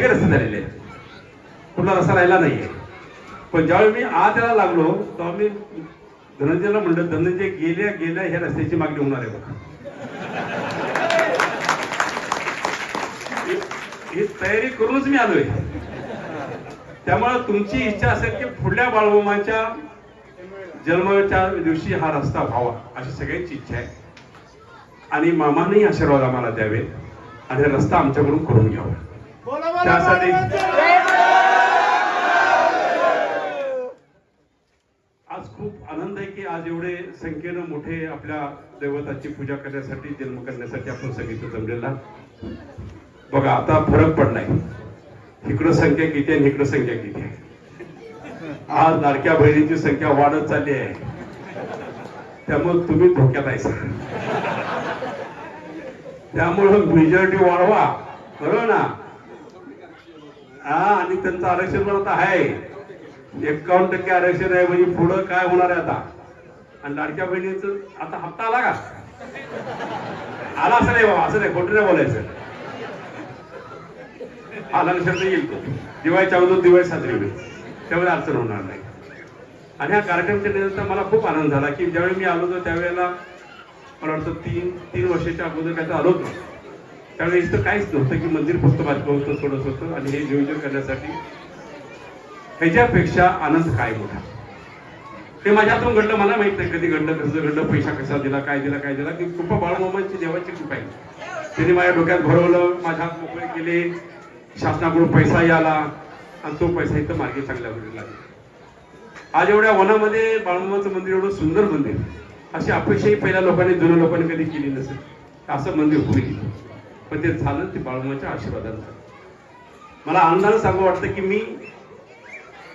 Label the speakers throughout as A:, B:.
A: सगळे रस्ते झालेले आहेत कुठला रस्ता राहिला नाहीये. पण ज्यावेळी मी आत यायला लागलो तेव्हा मी धनंजयला म्हणलं धनंजय गेल्या गेल्या ह्या रस्त्याची मागणी होणार आहे बघा. ही- तयारी करूनच मी आलोय. त्यामुळे तुमची इच्छा असेल की पुढल्या बाळबोमाच्या जन्माच्या दिवशी हा रस्ता व्हावा अशी सगळ्यांची इच्छा आहे. आणि मामानेही आशीर्वाद आम्हाला द्यावे आणि हा रस्ता आमच्याकडून करून घ्यावा. त्यासाठी आज खूप आनंद आहे की आज एवढे संख्येनं मोठे आपल्या दैवताची पूजा करण्यासाठी जन्म करण्यासाठी आपण सगळीचं जमलेला बघा आता फरक पडलाय इकडं संख्या किती आहे आणि इकडं संख्या किती आहे? आज लाडक्या बहिणींची संख्या वाढत चालली आहे. त्यामुळे तुम्ही धोक्यात आहे सर. त्यामुळं मेजॉरिटी वाढवा. बरोबर ना? हा आणि त्यांचं आरक्षण पण आता आहे. एकावन्न टक्के आरक्षण आहे म्हणजे पुढं काय होणार आहे आता? आणि लाडक्या बहिणीच आता हप्ता आला का? आला असं नाही बाबा असं नाही खोटं नाही बोलायचं. आला नसेल तर येईल तो. दिवाळीच्या अगोदर दिवाळी साजरी होईल. त्यावेळी अडचण होणार नाही. आणि ह्या कार्यक्रमच्या निमित्त मला खूप आनंद झाला की ज्यावेळी मी आलो होतो त्यावेळेला मला वाटतं तीन तीन वर्षाच्या अगोदर काय तर आलो होतो. त्यावेळेस तर काहीच नव्हतं की मंदिर फक्त बाजूला होतं थोडंच होतं. आणि हे नियोजन करण्यासाठी ह्याच्यापेक्षा आनंद काय मोठा? ते माझ्या हातून घडलं मला माहीत नाही कधी घडलं कसं घडलं पैसा कसा दिला काय दिला काय दिला. की कृपा बाळमामांची देवाची कृपा आहे. त्यांनी माझ्या डोक्यात भरवलं माझ्या हात मोकळे केले. शासनाकडून पैसाही आला आणि तो पैसा इथं मार्गी चांगल्या लागला. आज एवढ्या वनामध्ये बाळमामाचं मंदिर एवढं सुंदर मंदिर अशी अपेक्षाही पहिल्या लोकांनी जुन्या लोकांनी कधी केली नसेल. असं मंदिर होईल पण ते झालं ते बाळूमाच्या आशीर्वादानं झालं. मला आनंदानं सांगू वाटतं की मी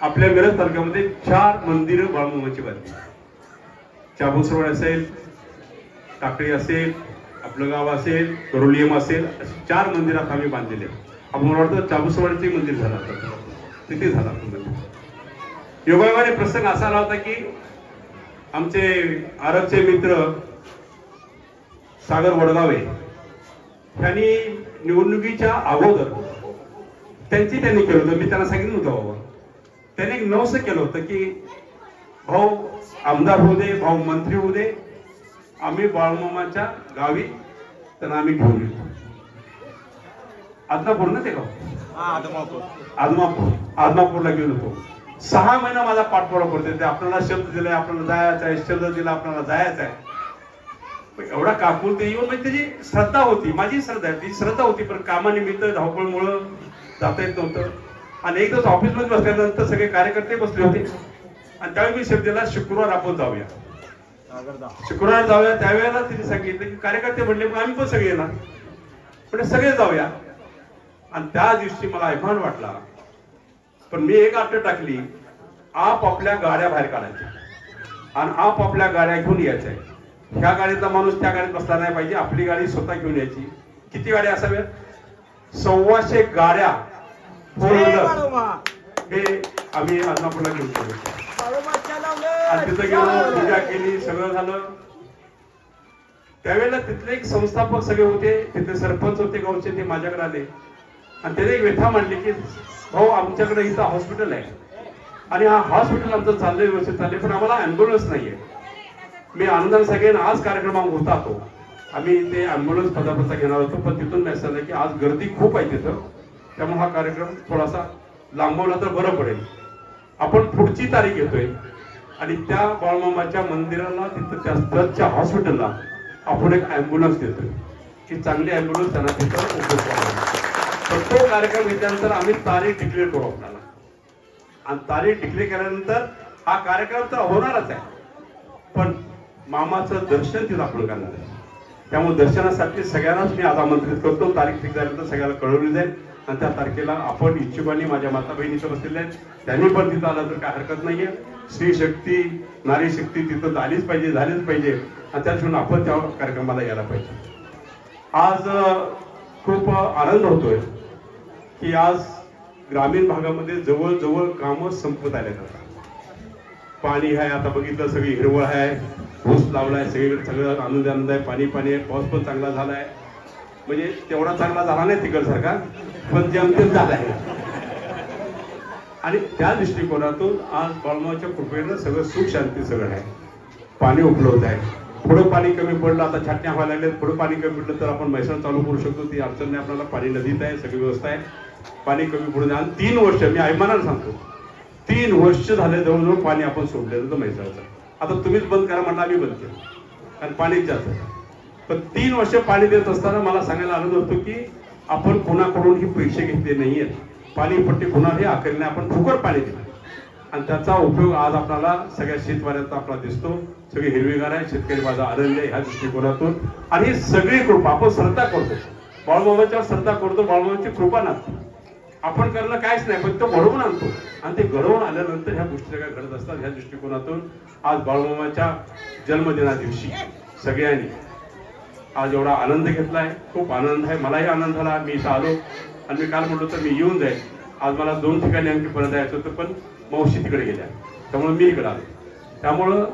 A: आपल्या मिरज तालुक्यामध्ये चार मंदिरं बाळूमाची बांधली. चाबूसरोड असेल टाकळी असेल आपलं गाव असेल करोलियम असेल अशी चार मंदिरात आम्ही बांधलेले आपण मला वाटतं चाबुसवाडीचे मंदिर झालं आता. तिथे झाला मंदिर. योगायोगाने प्रसंग असा आला होता की आमचे आरबचे मित्र सागर वडगावे त्यांनी निवडणुकीच्या अगोदर त्यांची त्यांनी केलं होतं. मी त्यांना सांगितलं होतं बाबा. त्याने एक नवस केलं होतं की भाऊ आमदार होऊ दे भाऊ मंत्री होऊ दे. आम्ही बाळमामाच्या गावी त्यांना आम्ही घेऊन येतो आदमापूर ना ते गाव? आदमापूर. आदमापूरला गेलो होतो. सहा महिना माझा पाठपुरा करते. ते आपल्याला शब्द दिलाय आपल्याला जायचं आहे शब्द दिला आपल्याला जायचं आहे. एवढा काकून ते येऊन म्हणजे त्याची श्रद्धा होती माझी श्रद्धा आहे ती श्रद्धा होती पण कामानिमित्त धावपळमुळं जाता येत नव्हतं. आणि एक दिवस ऑफिसमध्ये बसल्यानंतर सगळे कार्यकर्ते बसले होते. आणि त्यावेळी मी शब्द दिला शुक्रवार आपण जाऊया. शुक्रवार जाऊया त्यावेळेला तिने सांगितलं की कार्यकर्ते म्हणले मग आम्ही पण सगळे येणार. म्हणजे सगळे जाऊया. आणि त्या दिवशी मला अभिमान वाटला. पण मी एक अट टाकली आप आपल्या गाड्या बाहेर काढायच्या. आणि आप आपल्या गाड्या घेऊन यायच्या. ह्या गाडीतला माणूस त्या गाडीत बसला नाही पाहिजे. आपली गाडी स्वतः घेऊन यायची. किती गाड्या असाव्यात सव्वाशे गाड्या फोर व्हीलर हे आम्ही आदमापूरला घेऊन आणि तिथं गेलो पूजा केली सगळं झालं. त्यावेळेला तिथले एक संस्थापक सगळे होते. तिथे सरपंच होते गावचे ते माझ्याकडे आले. आणि त्याने एक व्यथा मांडली की भाऊ आमच्याकडे इथं हॉस्पिटल आहे. आणि हा हॉस्पिटल आमचं चाललंय व्यवस्थित चाललंय पण आम्हाला अँब्युलन्स नाहीये. मी आनंदाने सगळ्यांना आज कार्यक्रमा होता तो आम्ही ते ॲम्ब्युलन्स पदापत्ता घेणार होतो पण तिथून मेसेज आला की आज गर्दी खूप आहे तिथं. त्यामुळे हा कार्यक्रम थोडासा लांबवला तर बरं पडेल. आपण पुढची तारीख घेतोय. आणि त्या बाळमामाच्या मंदिराला तिथं त्या ट्रस्टच्या हॉस्पिटलला आपण एक ॲम्ब्युलन्स देतोय. की चांगली ॲम्ब्युलन्स त्यांना तिथं उपलब्ध तर तो कार्यक्रम घेतल्यानंतर आम्ही तारीख डिक्लेअर करू आपल्याला. आणि तारीख डिक्लेअर केल्यानंतर हा कार्यक्रम तर होणारच आहे. पण मामाचं दर्शन तिथं आपण करणार आहे. त्यामुळे दर्शनासाठी सगळ्यांनाच मी आज आमंत्रित करतो. तारीख फिक्स झाल्यानंतर सगळ्याला कळवली जाईल. आणि त्या तारखेला आपण इच्छुकांनी माझ्या माता बहिणीचं बसलेले आहेत त्यांनी पण तिथं आलं तर काय हरकत नाहीये. स्त्री शक्ती नारी शक्ती तिथं झालीच पाहिजे झालीच पाहिजे. आणि त्याशिवाय आपण त्या कार्यक्रमाला यायला पाहिजे. आज खूप आनंद होतोय की आज ग्रामीण भागामध्ये जवळजवळ कामं संपत आले जातात पाणी आहे आता बघितलं सगळी हिरवळ आहे. ऊस लावलाय सगळीकडे सगळं आनंद आनंद आहे पाणी पाणी आहे पाऊस पण चांगला झालाय. म्हणजे तेवढा चांगला झाला नाही तिकडसारखा पण जेमतेम झाला आहे. आणि त्या दृष्टिकोनातून आज बाळमाच्या कृपेनं सगळं सुख शांती सगळं आहे. पाणी उपलब्ध आहे. पुढं पाणी कमी पडलं आता छाटण्या व्हायला लागल्यात. पुढं पाणी कमी पडलं तर आपण म्हैसाळ चालू करू शकतो. ती अडचण नाही आपल्याला पाणी नदीत आहे सगळी व्यवस्था आहे. पाणी कमी पडून आणि तीन वर्ष मी अभिमानानं सांगतो तीन वर्ष झाले जवळजवळ पाणी आपण सोडलेलं होतं म्हैसाळचं. आता तुम्हीच बंद करा म्हटलं आम्ही बंद केलं. कारण पाणीच जास्त पण तीन वर्ष पाणी देत असताना मला सांगायला आनंद होतो की आपण कोणाकडून ही पैसे घेतले नाहीयेत पाणी पट्टी होणार हे नाही. आपण फुकट पाणी दिलं. आणि त्याचा उपयोग आज आपल्याला सगळ्या शेतवाऱ्यात आपला दिसतो. सगळे हिरवेगार आहे शेतकरी माझा आनंद आहे ह्या दृष्टिकोनातून. आणि ही सगळी कृपा आपण श्रद्धा करतो. बाळूबाबाच्या श्रद्धा करतो. बाळूमामाची कृपा नाचतो आपण करणं काहीच नाही पण तो घडवून आणतो. आणि ते घडवून आल्यानंतर ह्या गोष्टी काय घडत असतात ह्या दृष्टिकोनातून. आज बाळूमामाच्या जन्मदिना दिवशी सगळ्यांनी आज एवढा आनंद घेतलाय खूप आनंद आहे. मलाही आनंद झाला. मी इथं आलो आणि मी काल म्हटलो तर मी येऊन जाईल. आज मला दोन ठिकाणी आणखी परत यायचं होतं पण मावशी तिकडे गेल्या. त्यामुळे मी इकडे आलो. त्यामुळं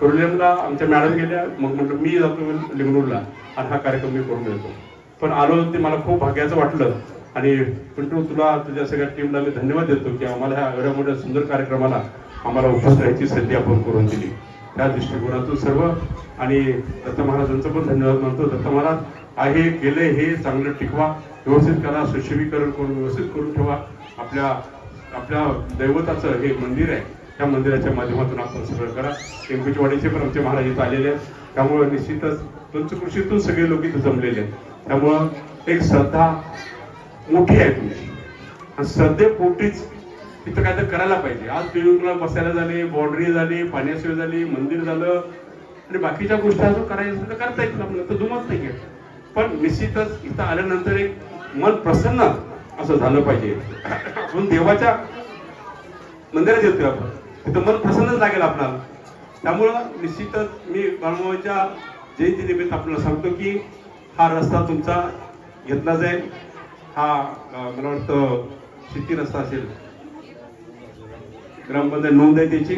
A: करुलेमला आमच्या मॅडम गेल्या. मग म्हटलं मी जातो लिंगणूरला आणि हा कार्यक्रम मी करून देतो. पण आलो ते मला खूप भाग्याचं वाटलं. आणि पिंटू तुला तुझ्या सगळ्या टीमला मी धन्यवाद देतो की आम्हाला ह्या एवढ्या मोठ्या सुंदर कार्यक्रमाला आम्हाला उपस्थित राहायची संधी आपण करून दिली. त्या दृष्टिकोनातून सर्व आणि दत्त महाराजांचं पण धन्यवाद मानतो. दत्त महाराज आहे गेले हे चांगलं टिकवा व्यवस्थित करा सुशीभीकरण करून व्यवस्थित करून ठेवा. आपल्या आपल्या दैवताचं हे मंदिर आहे त्या मंदिराच्या माध्यमातून आपण सगळं करा. टेंकुचवाडीचे पण आमचे महाराज इथं आलेले आहेत. त्यामुळं निश्चितच पंचकृषीतून सगळे लोक इथं जमलेले आहेत. त्यामुळं एक श्रद्धा मोठी आहे तुमची आणि श्रद्धेपोटीच तिथं काय तर करायला पाहिजे. आज पिळूला बसायला झाले बॉर्डरी झाली पाण्याशिवाय झाली मंदिर झालं आणि बाकीच्या गोष्टी अजून करायचं तर करता येत आपलं तर दुमत नाही आहे. पण निश्चितच इथं आल्यानंतर एक मन प्रसन्न असं झालं पाहिजे. आपण देवाच्या मंदिरात येतोय आपण. तिथं मन प्रसन्नच लागेल आपल्याला. त्यामुळं निश्चितच मी बाळमामाच्या जयंतीनिमित्त आपल्याला सांगतो की हा रस्ता तुमचा घेतला जाईल. हा मला वाटतं शेती रस्ता असेल. ग्रामपंचायत नोंद आहे त्याची.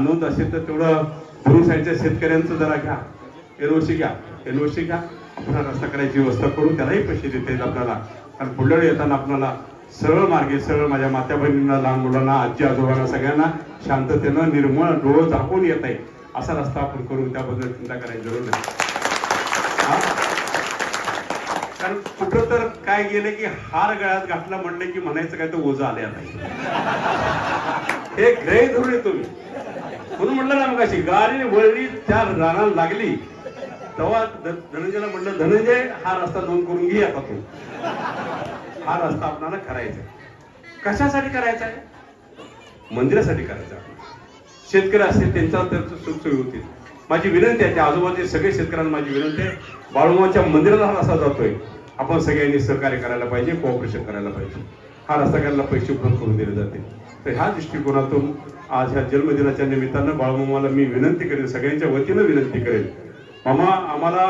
A: नोंद. असेल तर तेवढं दोन्ही साईडच्या शेतकऱ्यांचं जरा घ्या. एनओसी घ्या. एनओसी घ्या. आपण हा रस्ता करायची व्यवस्था करू त्यालाही पैसे देता येईल आपल्याला. कारण पुढल्या येताना आपल्याला सरळ मार्गे सरळ माझ्या मात्या बहिणींना लहान मुलांना आजी आजोबांना सगळ्यांना शांततेनं निर्मळ डोळं झाकून येत आहे असा रस्ता आपण करू त्याबद्दल चिंता करायची जरूर नाही? कारण कुठं तर काय गेलं की हार गळ्यात घातला म्हणलं की म्हणायचं काय तर ओझं आले नाही हे ग्रह धरून येतो मी म्हणून म्हटलं ना मग अशी गाडी वळली त्या रानाला लागली तेव्हा धनंजयला म्हटलं धनंजय हा रस्ता नोंद करून घे आता तू? हा रस्ता आपल्याला करायचा आहे. कशासाठी करायचा आहे? मंदिरासाठी करायचा आहे. शेतकरी असतील त्यांच्या तर सुखसोयी होतील. माझी विनंती आहे त्या आजूबाजूच्या सगळे शेतकऱ्यांना माझी विनंती आहे. बाळूमाच्या मंदिराला हा रस्ता जातोय. आपण सगळ्यांनी सहकार्य करायला पाहिजे कोऑपरेशन करायला पाहिजे. हा रस्ता करायला पैसे उपलब्ध करून दिले जाते तर ह्या दृष्टिकोनातून आज ह्या जन्मदिनाच्या निमित्तानं बाळूमामाला मी विनंती करेन सगळ्यांच्या वतीनं विनंती करेन. मामा आम्हाला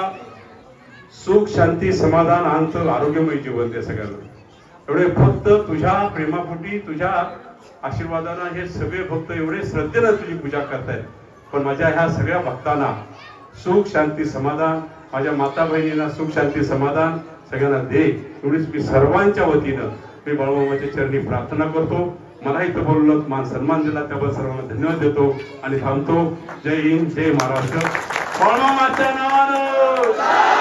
A: सुख शांती समाधान अंत आरोग्यमय जीवन दे सगळ्यांना. एवढे फक्त तुझ्या प्रेमापोटी तुझ्या आशीर्वादानं हे सगळे भक्त एवढे श्रद्धेनं तुझी पूजा करतायत. पण माझ्या ह्या सगळ्या भक्तांना सुख शांती समाधान माझ्या माता बहिणींना सुख शांती समाधान सगळ्यांना दे एवढीच मी सर्वांच्या वतीनं मी बाळूबाबाच्या चरणी प्रार्थना करतो. मला इथं बोललो मान सन्मान दिला. त्याबद्दल सर्वांना धन्यवाद देतो आणि थांबतो. जय हिंद जय महाराष्ट्र. बाळूमामाच्या नावानं!